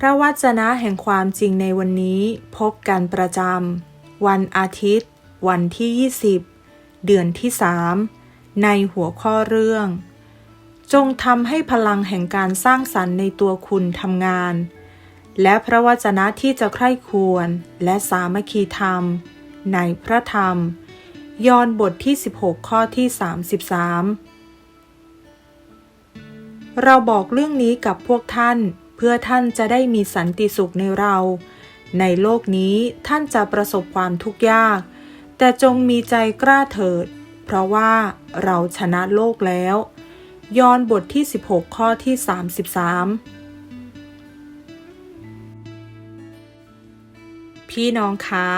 พระวจนะแห่งความจริงในวันนี้พบกันประจำวันอาทิตย์ วันที่ 20 เดือนที่3ในหัวข้อเรื่อง จงทำให้พลังแห่งการสร้างสรรค์ในตัวคุณทำงาน และพระวจนะที่จะใคร่ควรและสามัคคีธรรม ในพระธรรม ยอห์นบทที่ 16 ข้อที่ 33 เราบอกเรื่องนี้กับพวกท่าน เพื่อท่านจะได้มีสันติสุขในเรา ในโลกนี้ท่านจะประสบความทุกข์ยาก แต่จงมีใจกล้าเถิด เพราะว่าเราชนะโลกแล้ว ยอนบทที่ 16 ข้อที่ 33 พี่น้องคะ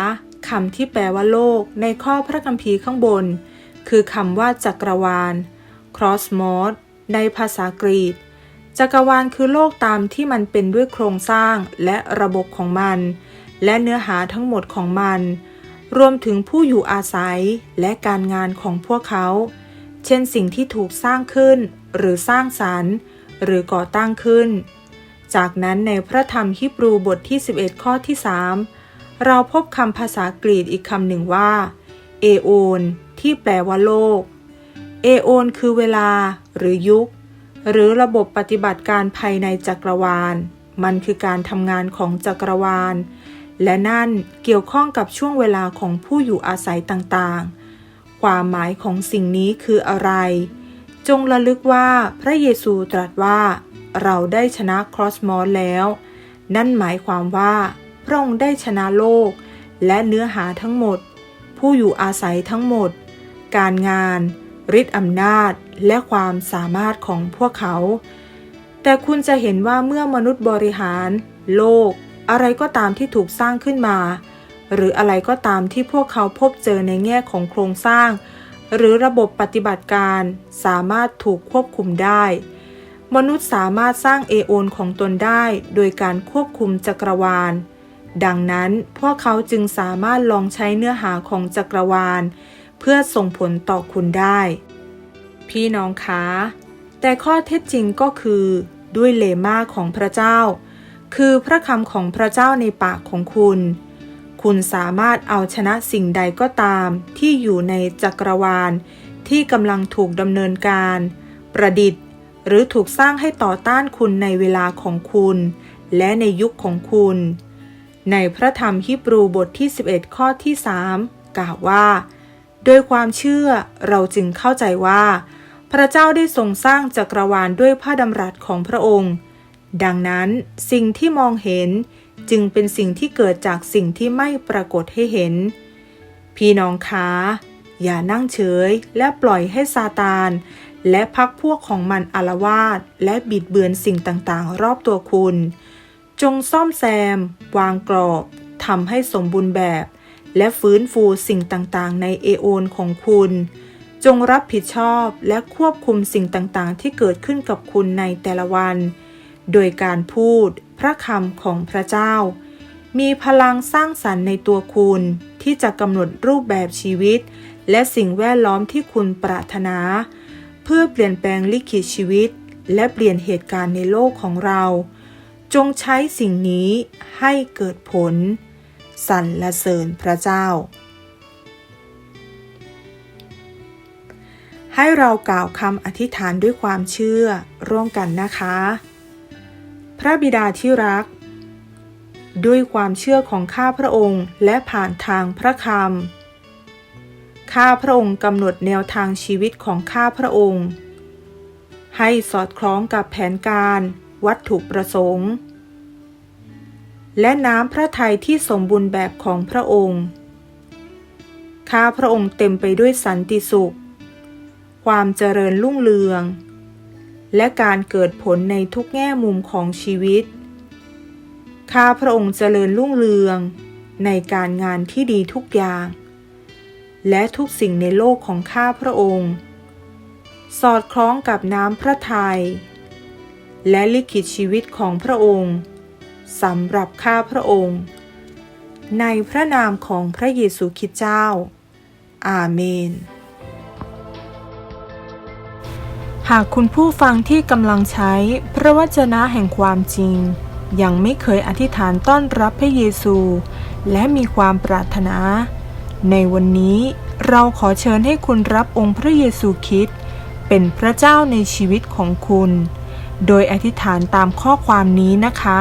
คำที่แปลว่าโลกในข้อพระคัมภีร์ข้างบน คือคำว่าจักรวาล cosmos ในภาษากรีก จักรวาลคือโลกตามที่มันเป็นด้วยโครงสร้างและระบบของมัน และเนื้อหาทั้งหมดของมัน รวมถึงผู้อยู่อาศัยและการงานของพวกเขา เช่นสิ่งที่ถูกสร้างขึ้น หรือสร้างสรรค์ หรือก่อตั้งขึ้น จากนั้นในพระธรรมฮิบรูบทที่ 11 ข้อที่ 3 เราพบคำภาษากรีกอีกคำหนึ่งว่าเอโอนที่แปลว่าโลก เอโอนคือเวลา หรือยุค หรือระบบปฏิบัติการภายในจักรวาล มันคือการทำงานของจักรวาล และนั่นเกี่ยวข้องกับช่วงเวลาของผู้อยู่อาศัยต่างๆ ความหมายของสิ่งนี้คืออะไร จงระลึกว่าพระเยซูตรัสว่า เราได้ชนะครอสมอสแล้ว นั่นหมายความว่าพระองค์ได้ชนะโลก และเนื้อหาทั้งหมด ผู้อยู่อาศัยทั้งหมด การงาน ฤทธิ์อำนาจและความสามารถของพวกเขา แต่คุณจะเห็นว่าเมื่อมนุษย์บริหาร โลก อะไรก็ตามที่ถูกสร้างขึ้นมา หรืออะไรก็ตามที่พวกเขาพบเจอในแง่ของโครงสร้าง หรือระบบปฏิบัติการสามารถถูกควบคุมได้ มนุษย์สามารถสร้างเอโอนของตนได้ โดยการควบคุมจักรวาล ดังนั้นพวกเขาจึงสามารถลองใช้เนื้อหาของจักรวาล เพื่อส่งผลต่อคุณได้ พี่น้องคะ แต่ข้อเท็จจริงก็คือด้วยเลมาของพระเจ้า คือพระคำของพระเจ้าในปากของคุณ คุณสามารถเอาชนะสิ่งใดก็ตามที่อยู่ในจักรวาล ที่กำลังถูกดำเนินการ ประดิษฐ์หรือถูกสร้างให้ต่อต้านคุณในเวลาของคุณ และในยุคของคุณ ในพระธรรมฮิบรูบทที่ 11 ข้อที่ 3 กล่าวว่า โดยความเชื่อเราจึงเข้าใจว่า พระเจ้าได้ทรงสร้างจักรวาลด้วยพระดำรัสของพระองค์ ดังนั้นสิ่งที่มองเห็นจึงเป็นสิ่งที่เกิดจากสิ่งที่ไม่ปรากฏให้เห็น พี่น้องคะอย่านั่งเฉยและปล่อยให้ซาตาน และพักพวกของมันอารวาสและบิดเบือนสิ่งต่างๆ รอบตัวคุณ จงซ่อมแซม วางกรอบทำให้สมบูรณ์แบบ และฟื้นฟูสิ่งต่างๆ ในเอโอนของคุณ จงรับผิดชอบและควบคุมสิ่งต่างๆ ที่เกิดขึ้นกับคุณในแต่ละวัน โดยการพูดพระคำของพระเจ้า มีพลังสร้างสรรค์ในตัวคุณที่จะกำหนดรูปแบบชีวิต และสิ่งแวดล้อมที่คุณปรารถนา เพื่อเปลี่ยนแปลงลิขิตชีวิต และเปลี่ยนเหตุการณ์ในโลกของเรา จงใช้สิ่งนี้ให้เกิดผล สรรเสริญพระเจ้า ให้เรากล่าวคำอธิษฐานด้วยความเชื่อร่วมกันนะคะ พระบิดาที่รัก ด้วยความเชื่อของข้าพระองค์และผ่านทางพระคำข้าพระองค์กำหนดแนวทางชีวิตของข้าพระองค์ ให้สอดคล้องกับแผนการวัตถุประสงค์ และน้ำพระทัยที่สมบูรณ์แบบของพระองค์ข้าพระองค์เต็มไปด้วยสันติสุข ความเจริญรุ่งเรือง และการเกิดผลในทุกแง่มุมของชีวิต ข้าพระองค์เจริญรุ่งเรืองในการงานที่ดีทุกอย่าง และทุกสิ่งในโลกของข้าพระองค์ สอดคล้องกับน้ำพระทัยและลิขิตชีวิตของพระองค์ สำหรับข้าพระองค์ ในพระนามของพระเยซูคริสต์เจ้า อาเมน หากคุณผู้ฟังที่กำลังใช้พระวจนะแห่งความจริง ยังไม่เคยอธิษฐานต้อนรับพระเยซู และมีความปรารถนา ในวันนี้เราขอเชิญให้คุณรับองค์พระเยซูคริสต์เป็นพระเจ้าในชีวิตของคุณ โดยอธิษฐานตามข้อความนี้นะคะ